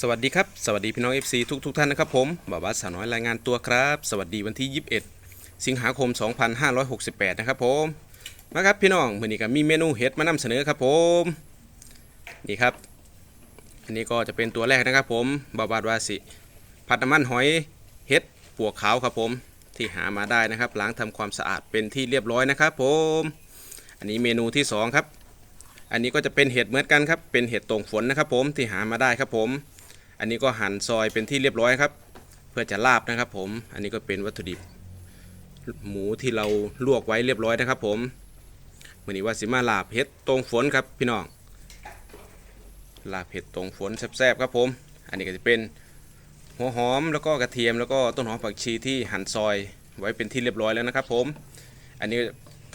สวัสดีครับ สวัสดีพี่น้อง FC ทุกทุกท่านนะครับผมบ่าวบาสสาวน้อยรายงานตัวครับ สวัสดีวันที่ 21 สิงหาคม 2568 นะครับผมมาครับพี่น้องมื้อนี้ก็มีเมนูเห็ดมานำเสนอครับผมนี่ครับ อันนี้ก็จะเป็นตัวแรกนะครับผมบ่าวบาสวาสิผัดน้ำมันหอยเห็ดปวกขาวครับผมที่หามาได้นะครับล้างทำความสะอาดเป็นที่เรียบร้อยนะครับผม อันนี้เมนูที่สองครับ อันนี้ก็จะเป็นเห็ดเหมือนกันครับเป็นเห็ดตรงฝนนะครับผมที่หามาได้ครับผม อันนี้ก็หั่นซอยเป็นที่เรียบร้อยครับ เพื่อจะลาบนะครับ ผมอันนี้ก็เป็นวัตถุดิบ หมูที่เราลวกไว้เรียบร้อยนะครับ ผมวันนี้ว่าสิมาลาบเห็ดตรงฝนครับพี่น้องลาบเห็ดตรงฝนแซ่บๆครับผม อันนี้ก็จะเป็นหัวหอมแล้วก็กระเทียมแล้วก็ต้นหอมผักชีที่หั่นซอยไว้เป็นที่เรียบร้อยแล้วนะครับ ผม อันนี้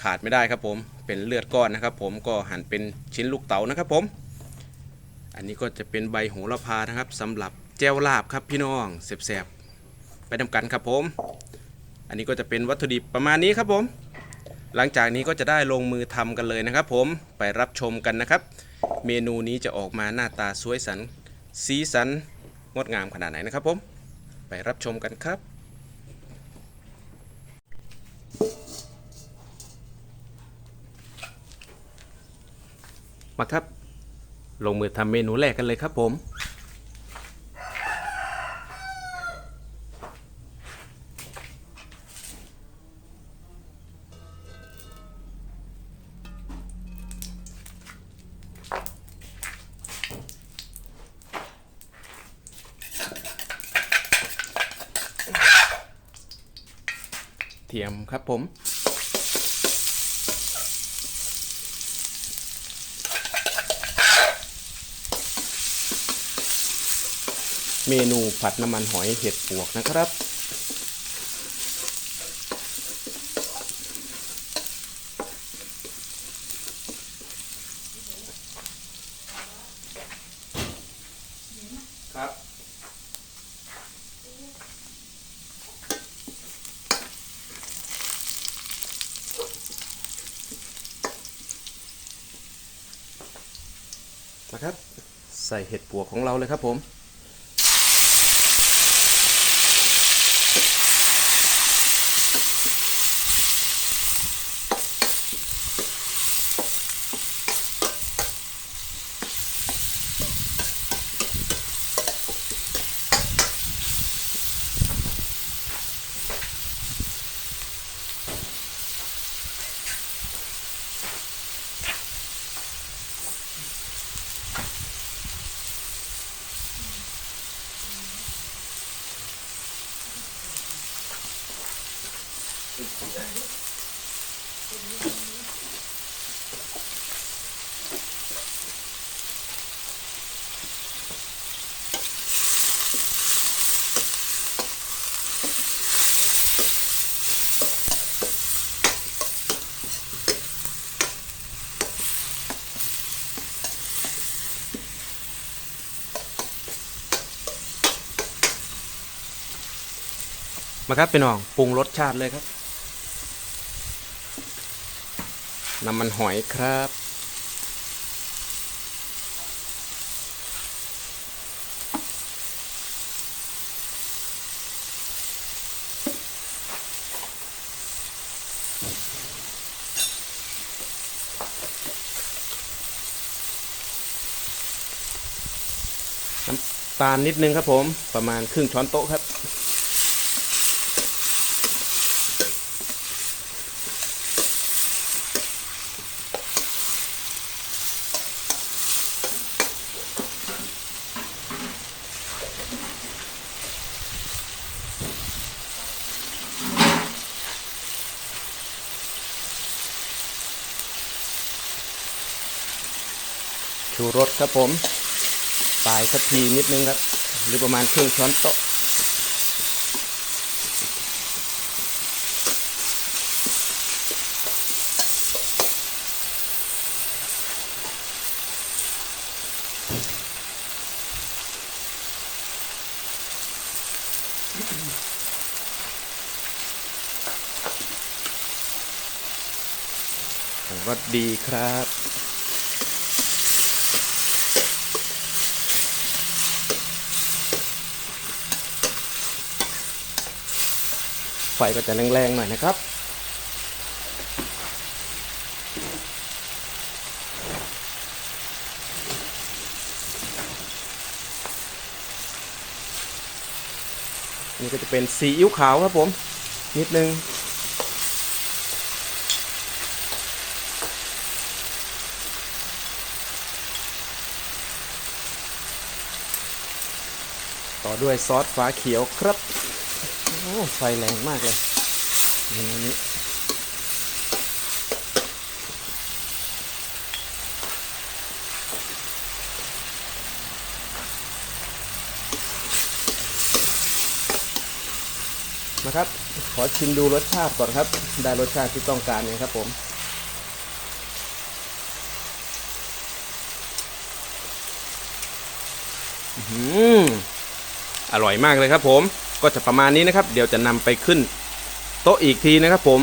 ขาดไม่ได้ครับผมเป็นเลือดก้อนนะครับ ผมก็หั่นเป็นชิ้นลูกเต๋านะครับ ผม อันนี้ก็จะเป็นใบโหระพานะครับสำหรับแจ่วลาบครับพี่น้องแสบๆไปทำกันครับผม อันนี้ก็จะเป็นวัตถุดิบประมาณนี้ครับผม หลังจากนี้ก็จะได้ลงมือทำกันเลยนะครับ ผมไปรับชมกันนะครับ เมนูนี้จะออกมาหน้าตาสวยสันสีสันงดงามขนาดไหนนะครับผม ไปรับชมกันครับมาครับ ลงมือทำเมนูแรกกันเลยครับผม เทียมครับผม เมนูผัดน้ำมันหอยเห็ดปวกนะครับ ครับ นะครับ ใส่เห็ดปวกของเราเลยครับผม มาครับพี่น้องปรุงรสชาติเลยครับ น้ำมันหอยครับ น้ำตาลนิดนึงครับผมประมาณครึ่งช้อนโต๊ะครับ รสครับผมปลายสักทีนิดนึงครับ หรือประมาณครึ่งช้อนโต๊ะรสดีครับ ไฟก็จะแรงๆหน่อยนะครับ นี่ก็จะเป็นซีอิ๊วขาวครับผม นิดนึงต่อด้วยซอสฟ้าเขียวครับ อ้ไฟแรงมากเลยนี่นี่นะครับ ขอชิมดูรสชาติก่อนครับ ได้รสชาติที่ต้องการเนี่ยครับผมอืมอร่อยมากเลยครับผม ก็จะประมาณนี้นะครับ เดี๋ยวจะนำไปขึ้นโต๊ะอีกทีนะครับผม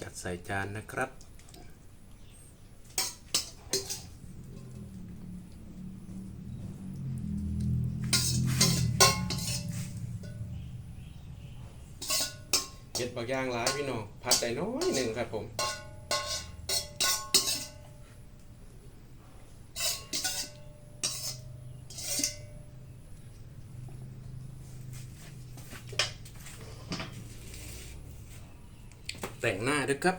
จัดใส่จานนะครับเห็ดบางย่างหลายพี่น้องผัดได้น้อยหนึ่งครับผม แต่งหน้าด้วยครับ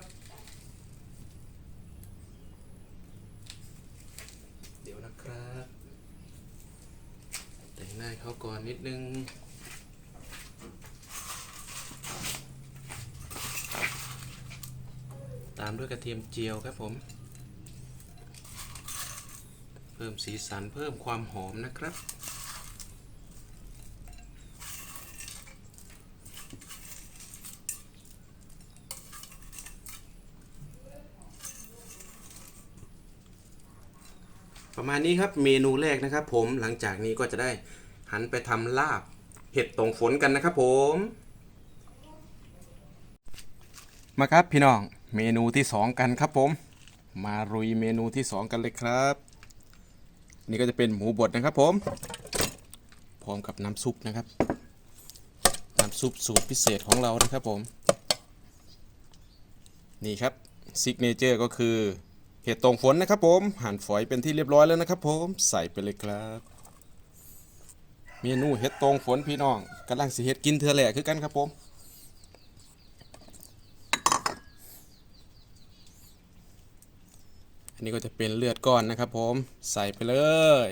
เดี๋ยวนะครับ แต่งหน้าให้เขาก่อนนิดนึงตามด้วยกระเทียมเจียวครับผม เพิ่มสีสันเพิ่มความหอมนะครับ ประมาณนี้ครับเมนูแรกนะครับ ผมหลังจากนี้ก็จะได้หันไปทำลาบเห็ดตรงฝนกันนะครับผม มาครับพี่น้องเมนูที่สองกันครับผม มารุยเมนูที่สองกันเลยครับ นี่ก็จะเป็นหมูบดนะครับผม พร้อมกับน้ำซุปนะครับ น้ำซุปสูตรพิเศษของเรานะครับผม นี่ครับซิกเนเจอร์ก็คือ เห็ดตรงฝนนะครับผมหั่นฝอยเป็นที่เรียบร้อยแล้วนะครับผมใส่ไปเลยครับเมนูเห็ดตรงฝนพี่น้องกำลังสิเห็ดกินเธอแหละคือกันครับผมอันนี้ก็จะเป็นเลือดก้อนนะครับผมใส่ไปเลย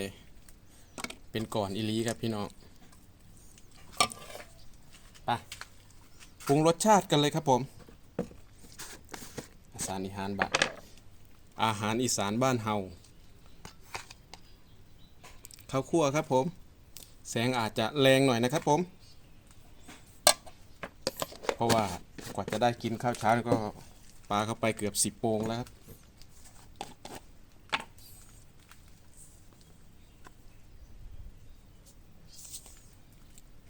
เป็นก่อนอีหลีครับพี่น้องไปปรุงรสชาติกันเลยครับผมอารอีสานบ้าน อาหารอีสานบ้านเฮาข้าวคั่วครับผม แสงอาจจะแรงหน่อยนะครับผม เพราะว่ากว่าจะได้กินข้าวเช้าก็ปลาเข้าไปเกือบสิบโปงแล้วครับ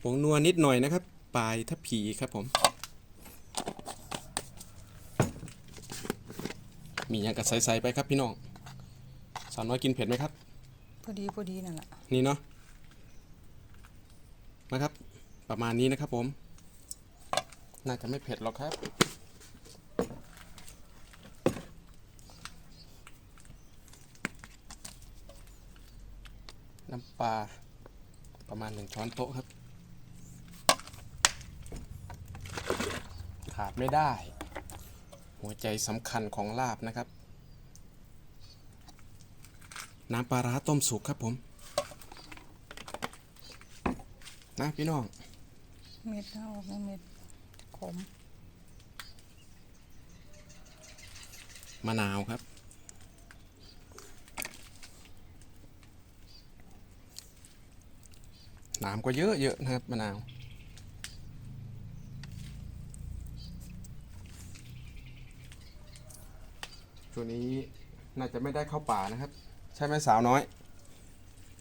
ผงนัวนิดหน่อยนะครับ ปลายทับผีครับผม มีอย่างกับใส่ๆไปครับพี่น้องสาวน้อยกินเผ็ดไหมครับ พอดีพอดีนั่นแหละนี่เนาะนะครับ ประมาณนี้นะครับผม น่าจะไม่เผ็ดหรอกครับ น้ำปลาประมาณหนึ่งช้อนโต๊ะครับ ขาดไม่ได้ หัวใจสำคัญของลาบนะครับ น้ำปลาร้าต้มสุกครับผม นะพี่น้อง เม็ดนะออกนะเม็ดขมมะนาวครับ น้ำก็เยอะเยอะๆนะครับมะนาว ช่วงนี้น่าจะไม่ได้เข้าป่านะครับ ใช่ไหมสาวน้อย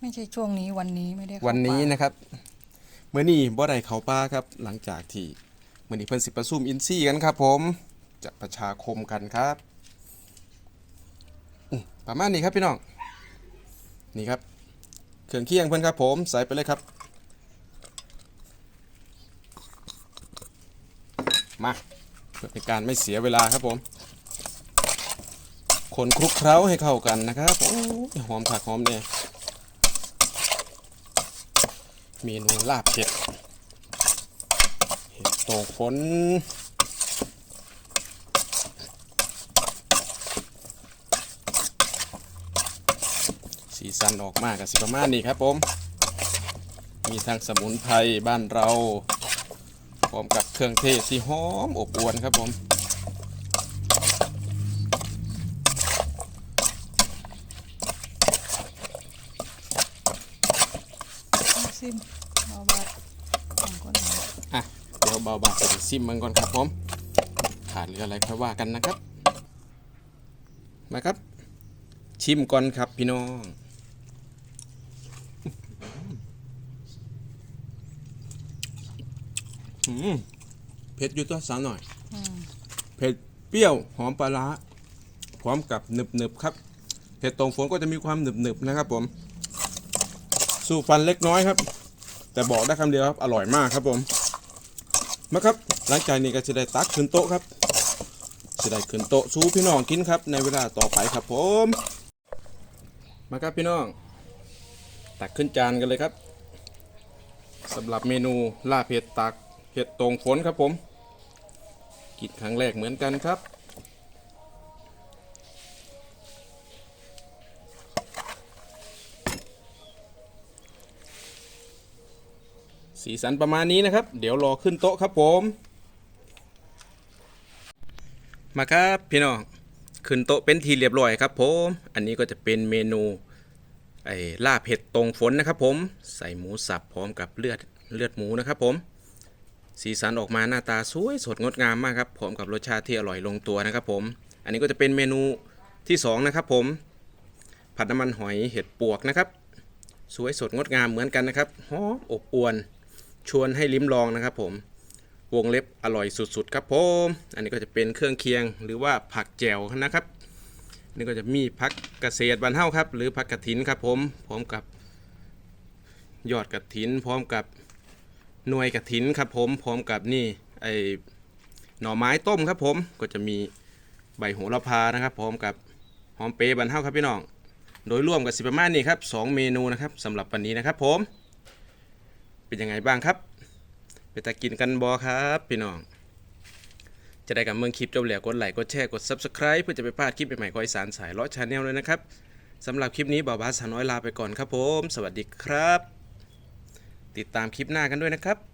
ไม่ใช่ช่วงนี้วันนี้ไม่ได้เข้าวันนี้ป่านะครับเมื่อนี้บ่ได้เขาป้าครับ หลังจากที่เมื่อนี้เพิ่นสิประซุ่มอินซี่กันครับ ผมจะประชาคมกันครับอืมประมาณนี้ครับพี่น้องนี่ครับ เครื่องเคียงเพื่อนครับ ผมใส่ไปเลยครับ มาเพื่อเป็นการไม่เสียเวลาครับผม คนคลุกเคล้าให้เข้ากันนะครับโอ้หอมผักหอมเนี่ยเมนูลาบเห็ดเห็ดโตกฝนสีสันออกมากกับสิประมาณนี้ครับผม มีทั้งสมุนไพรบ้านเราพร้อมกับเครื่องเทศที่หอมอบอวลครับผม ซิมเอาบาดสองคนหน่อยอะเดี๋ยวเบาบาเป็นซิมมันก่อนครับผมขาดเหลืออะไรค่อยว่ากันนะครับ มาครับ ชิมก่อนครับพี่น้องอืมเผ็ดอยู่ตัวสาวหน่อยอเผ็ดเปรี้ยวหอมปลาร้าพร้อมกับหนึบหนึบๆครับ เผ็ดตรงฝนก็จะมีความหนึบหนึบๆนะครับผม สู้ฟันเล็กน้อยครับ แต่บอกได้คำเดียวครับ อร่อยมากครับผม มาครับ หลังจากนี้ก็จะได้ตักขึ้นโต๊ะครับจะได้ขึ้นโต๊ะสู้พี่น้องกินครับ ในเวลาต่อไปครับผม มาครับพี่น้อง ตักขึ้นจานกันเลยครับสำหรับเมนูลาเผ็ดตักเผ็ดตรงฝนครับผม กินครั้งแรกเหมือนกันครับ สีสันประมาณนี้นะครับ เดี๋ยวรอขึ้นโต๊ะครับผม มาครับพี่น้องขึ้นโต๊ะเป็นทีเรียบร้อยครับผม อันนี้ก็จะเป็นเมนูไอ้ลาบเผ็ดตรงฝนนะครับ ผม ใส่หมูสับพร้อมกับเลือดเลือดหมูนะครับ ผม สีสันออกมาหน้าตาสวยสดงดงามมากครับพร้อมกับรสชาติที่อร่อยลงตัวนะครับ ผม อันนี้ก็จะเป็นเมนูที่สองนะครับ ผม ผัดน้ำมันหอยเห็ดปวกนะครับ สวยสดงดงามเหมือนกันนะครับหอมอบอวน ชวนให้ลิ้มลองนะครับผมวงเล็บอร่อยสุดๆครับผมอันนี้ก็จะเป็นเครื่องเคียงหรือว่าผักแจ่วนะครับนี่ก็จะมีผักเกษตรบานเฮาครับ หรือผักกระถินครับผมพร้อมกับยอดกระถิน พร้อมกับหน่วยกระถินครับผมพร้อมกับนี่ไอหน่อไม้ต้มครับผมก็จะมีใบโหระพานะครับ พร้อมกับหอมเปรย์บานเฮาครับพี่น้อง โดยรวมกับสิประมาณนี้ครับสองเมนูนะครับสำหรับวันนี้นะครับผม เป็นยังไงบ้างครับไปตะกินกันบอครับพี่น้อง จะได้กับเมืองคลิปจบแล้วกดไลค์กดแชร์กด Subscribe เพื่อจะไปพลาดคลิปใหม่ๆของอีสานสายล้อชาแนลเลยนะครับสำหรับคลิปนี้บ่าวบาสาน้อยลาไปก่อนครับผม สวัสดีครับ ติดตามคลิปหน้ากันด้วยนะครับ